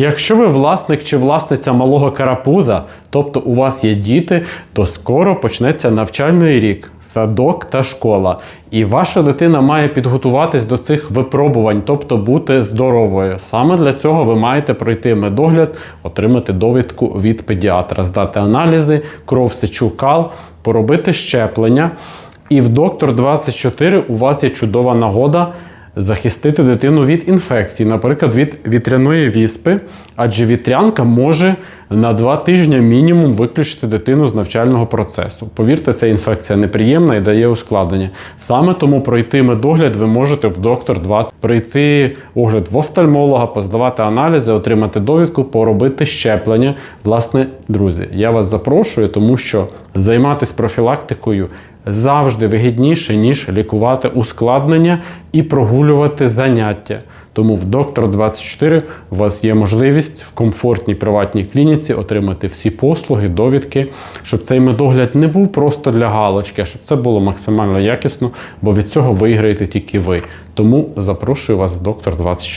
Якщо ви власник чи власниця малого карапуза, тобто у вас є діти, то скоро почнеться навчальний рік, садок та школа. І ваша дитина має підготуватись до цих випробувань, тобто бути здоровою. Саме для цього ви маєте пройти медогляд, отримати довідку від педіатра, здати аналізи, кров, сечу, кал, поробити щеплення. І в доктор 24 у вас є чудова нагода захистити дитину від інфекцій, наприклад, від вітряної віспи, адже вітрянка може на два тижні мінімум виключити дитину з навчального процесу. Повірте, ця інфекція неприємна і дає ускладнення. Саме тому пройти медогляд ви можете в доктор 20, пройти огляд в офтальмолога, поздавати аналізи, отримати довідку, поробити щеплення. Власне, друзі, я вас запрошую, тому що займатися профілактикою завжди вигідніше, ніж лікувати ускладнення і прогулювати заняття. Тому в доктор 24 у вас є можливість в комфортній приватній клініці отримати всі послуги, довідки, щоб цей медогляд не був просто для галочки, а щоб це було максимально якісно, бо від цього виграєте тільки ви. Тому запрошую вас в доктор 24.